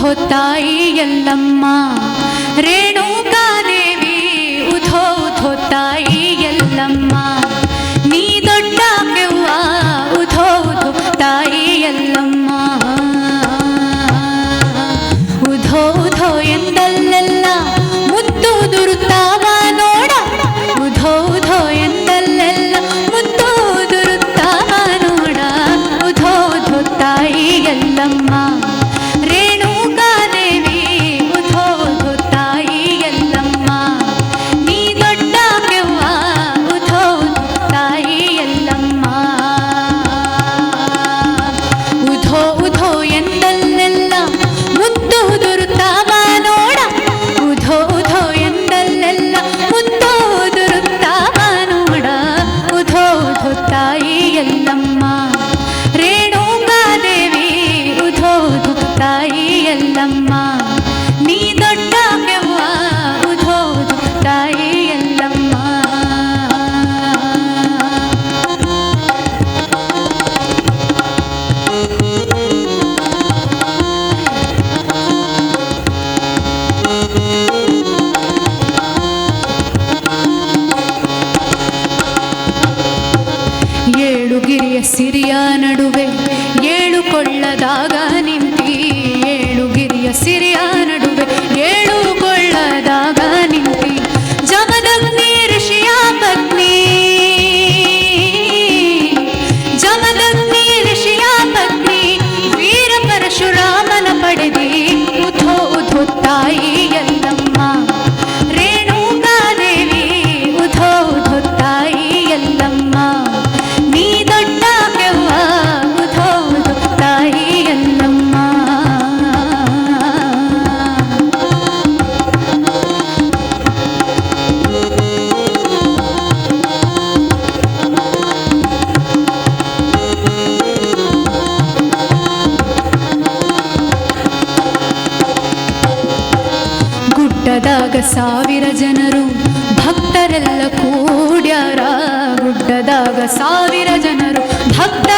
ಉಧೋ ತಾಯಿ ಎಲ್ಲಮ್ಮ. ರೇಣುಕಾದೇವಿ ಉಧೋ ಉಧೋ ತಾಯಿ ಎಲ್ಲಮ್ಮ. ನೀ ದೊಡ್ಡ ಕೆವ್ವ, ಉಧೋ ಉಧೋ ತಾಯಿ ಎಲ್ಲಮ್ಮ. ಉಧೋ ಉಧೋ ಎಂದಲ್ಲೆಲ್ಲ ಮುದ್ದು ದುರುತ್ತಾವ ನೋಡ. ಉಧೋ ಉಧೋ ಎಂದಲ್ಲೆಲ್ಲ ಮುದ್ದು ದುರುತ್ತಾವ ನೋಡ. ಉಧೋ ಉಧೋ ತಾಯಿ ಎಲ್ಲಮ್ಮ. ಸಾವಿರ ಜನರು ಭಕ್ತರೆಲ್ಲ ಕೂಡ್ಯಾರ ಗುಡ್ಡದಾಗ. ಸಾವಿರ ಜನರು ಭಕ್ತ